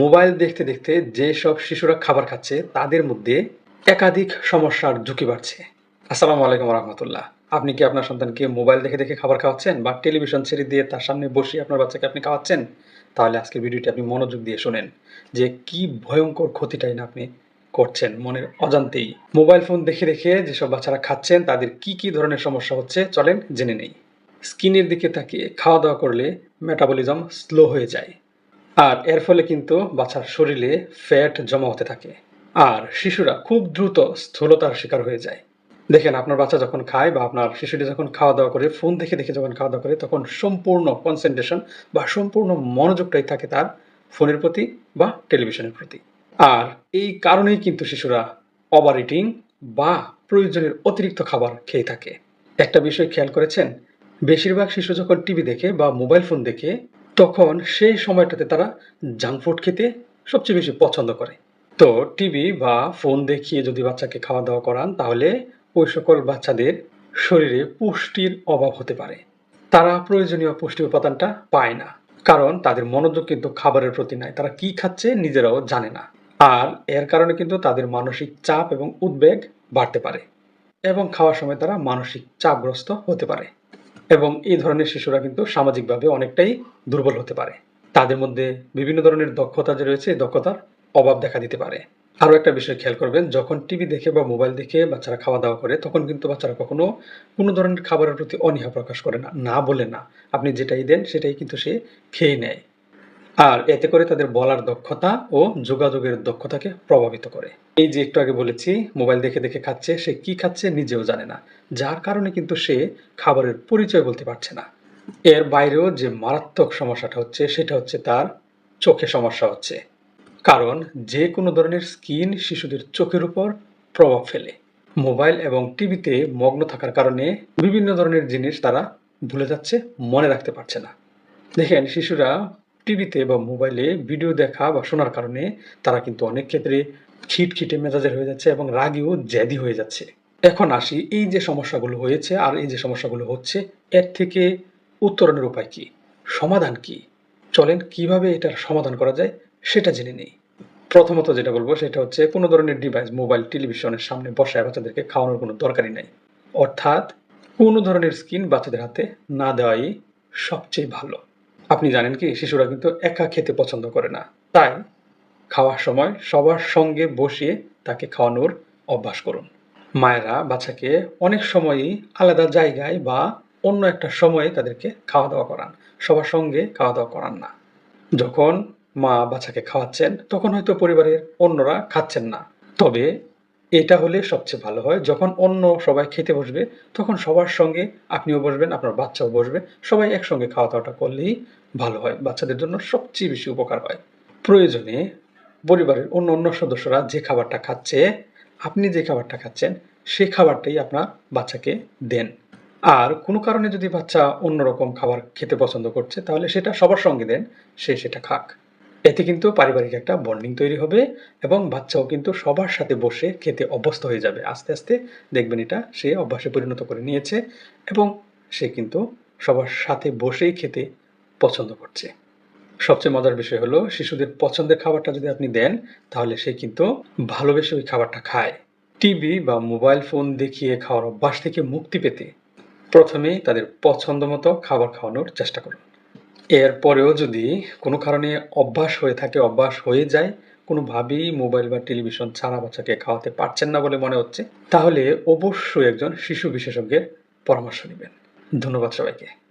Mobile দেখতে দেখতে যেসব শিশুরা খাবার খাচ্ছে, তাদের মধ্যে একাধিক সমস্যার ঝুঁকি বাড়ছে। আসসালামু আলাইকুম রহমতুল্লাহ। আপনি কি আপনার সন্তানকে মোবাইল দেখে দেখে খাবার খাওয়াচ্ছেন বা টেলিভিশন ছেড়ে দিয়ে তার সামনে বসে আপনার বাচ্চাকে আপনি খাওয়াচ্ছেন? তাহলে আজকের ভিডিওটি আপনি মনোযোগ দিয়ে শোনেন যে কি ভয়ঙ্কর ক্ষতিটাই না আপনি করছেন মনের অজান্তেই। মোবাইল ফোন দেখে দেখে যেসব বাচ্চারা খাচ্ছেন, তাদের কি কি ধরনের সমস্যা হচ্ছে চলেন জেনে নেই। স্কিনের দিকে তাকিয়ে খাওয়া দাওয়া করলে মেটাবলিজম স্লো হয়ে যায়। আর এর ফলে কিন্তু বাচ্চার শরীরে ফ্যাট জমা হতে থাকে। আর শিশুরা খুব দ্রুত স্থূলতার শিকার হয়ে যায়। দেখেন, আপনার বাচ্চা যখন খায় বা আপনার শিশুটি যখন খাওয়া দাওয়া করে, ফোন দেখে দেখে যখন খাওয়া দাওয়া করে, তখন সম্পূর্ণ কনসেন্ট্রেশন বা সম্পূর্ণ মনোযোগটাই থাকে তার ফোনের প্রতি বা টেলিভিশনের প্রতি। আর এই কারণেই কিন্তু শিশুরা ওভার ইটিং বা প্রয়োজনের অতিরিক্ত খাবার খেয়ে থাকে। একটা বিষয় খেয়াল করেছেন? বেশিরভাগ শিশু যখন টিভি দেখে বা মোবাইল ফোন দেখে তখন সেই সময়টাতে তারা জাঙ্ক ফুড খেতে সবচেয়ে বেশি পছন্দ করে। তো টিভি বা ফোন দেখিয়ে যদি বাচ্চাকে খাওয়া দাওয়া করান, তাহলে ওই সকল বাচ্চাদের শরীরে পুষ্টির অভাব হতে পারে। তারা প্রয়োজনীয় পুষ্টি উপাদানটা পায় না, কারণ তাদের মনোযোগ কিন্তু খাবারের প্রতি নাই। তারা কি খাচ্ছে নিজেরাও জানে না। আর এর কারণে কিন্তু তাদের মানসিক চাপ এবং উদ্বেগ বাড়তে পারে এবং খাওয়ার সময় তারা মানসিক চাপগ্রস্ত হতে পারে। এবং এই ধরনের শিশুরা কিন্তু সামাজিকভাবে অনেকটাই দুর্বল হতে পারে। তাদের মধ্যে বিভিন্ন ধরনের দক্ষতা যে রয়েছে, এই দক্ষতার অভাব দেখা দিতে পারে। আরও একটা বিষয় খেয়াল করবেন, যখন টিভি দেখে বা মোবাইল দেখে বাচ্চারা খাওয়া দাওয়া করে, তখন কিন্তু বাচ্চারা কখনো কোনো ধরনের খাবারের প্রতি অনীহা প্রকাশ করে না। না বলে না। আপনি যেটাই দেন, সেটাই কিন্তু সে খেয়ে নেয়। আর এতে করে তাদের বলার দক্ষতা ও যোগাযোগের দক্ষতাকে প্রভাবিত করে। এই যে একটু আগে বলেছি, মোবাইল দেখে দেখে খাচ্ছে, সে কি খাচ্ছে নিজেও জানে না। যার কারণে কিন্তু সে খাবারের পরিচয় বলতে পারছে না। এর বাইরেও যে মারাত্মক সমস্যাটা হচ্ছে, সেটা হচ্ছে তার চোখে সমস্যা হচ্ছে। কারণ যে কোনো ধরনের স্কিন শিশুদের চোখের উপর প্রভাব ফেলে। মোবাইল এবং টিভিতে মগ্ন থাকার কারণে বিভিন্ন ধরনের জিনিস তারা ভুলে যাচ্ছে, মনে রাখতে পারছে না। দেখেন, শিশুরা টিভিতে বা মোবাইলে ভিডিও দেখা বা শোনার কারণে তারা কিন্তু অনেক ক্ষেত্রে খিটখিটে মেজাজের হয়ে যাচ্ছে এবং রাগীও জ্যাদি হয়ে যাচ্ছে। এখন আসি, এই যে সমস্যাগুলো হয়েছে আর এই যে সমস্যাগুলো হচ্ছে, এর থেকে উত্তরণের উপায় কি? সমাধান কি? চলেন, কীভাবে এটার সমাধান করা যায় সেটা জেনে নেই। প্রথমত যেটা বলব সেটা হচ্ছে কোনো ধরনের ডিভাইস মোবাইল টেলিভিশনের সামনে বসায় বাচ্চাদেরকে খাওয়ানোর কোনো দরকারই নাই। অর্থাৎ কোনো ধরনের স্ক্রিন বাচ্চাদের হাতে না দেওয়াই সবচেয়ে ভালো। আপনি জানেন কি, শিশুরা কিন্তু একা খেতে পছন্দ করে না। তাই খাওয়ার সময় সবার সঙ্গে বসিয়ে তাকে খাওয়ানোর অভ্যাস করুন। মায়েরা বাচ্চাকে অনেক সময়ই আলাদা জায়গায় বা অন্য একটা সময়ে তাদেরকে খাওয়া দাওয়া করান। সবার সঙ্গে খাওয়া দাওয়া করান না। যখন মা বাচ্চাকে খাওয়াচ্ছেন, তখন হয়তো পরিবারের অন্যরা খাচ্ছেন না। তবে এটা হলে সবচেয়ে ভালো হয়। যখন অন্য সবাই খেতে বসবে, তখন সবার সঙ্গে আপনিও বসবেন, আপনার বাচ্চাও বসবে। সবাই একসঙ্গে খাওয়া দাওয়াটা করলেই ভালো হয়। বাচ্চাদের জন্য সবচেয়ে বেশি উপকার হয়। প্রয়োজনে পরিবারের অন্য অন্য সদস্যরা যে খাবারটা খাচ্ছে, আপনি যে খাবারটা খাচ্ছেন সেই খাবারটাই আপনার বাচ্চাকে দেন। আর কোনো কারণে যদি বাচ্চা অন্যরকম খাবার খেতে পছন্দ করছে, তাহলে সেটা সবার সঙ্গে দেন, সে সেটা খাক। এতে কিন্তু পারিবারিক একটা বন্ডিং তৈরি হবে এবং বাচ্চাও কিন্তু সবার সাথে বসে খেতে অভ্যস্ত হয়ে যাবে। আস্তে আস্তে দেখবেন এটা সে অভ্যাসে পরিণত করে নিয়েছে এবং সে কিন্তু সবার সাথে বসেই খেতে পছন্দ করছে। সবচেয়ে মজার বিষয় হলো শিশুদের পছন্দের খাবারটা যদি আপনি দেন, তাহলে সে কিন্তু ভালোবেসে ওই খাবারটা খায়। টিভি বা মোবাইল ফোন দেখিয়ে খাওয়ার অভ্যাস থেকে মুক্তি পেতে প্রথমেই তাদের পছন্দ মতো খাবার খাওয়ানোর চেষ্টা করুন। এরপরেও যদি কোনো কারণে অভ্যাস হয়ে থাকে, অভ্যাস হয়ে যায়, কোনোভাবেই মোবাইল বা টেলিভিশন ছাড়া বাচ্চাকে খাওয়াতে পারছেন না বলে মনে হচ্ছে, তাহলে অবশ্যই একজন শিশু বিশেষজ্ঞের পরামর্শ নেবেন। ধন্যবাদ সবাইকে।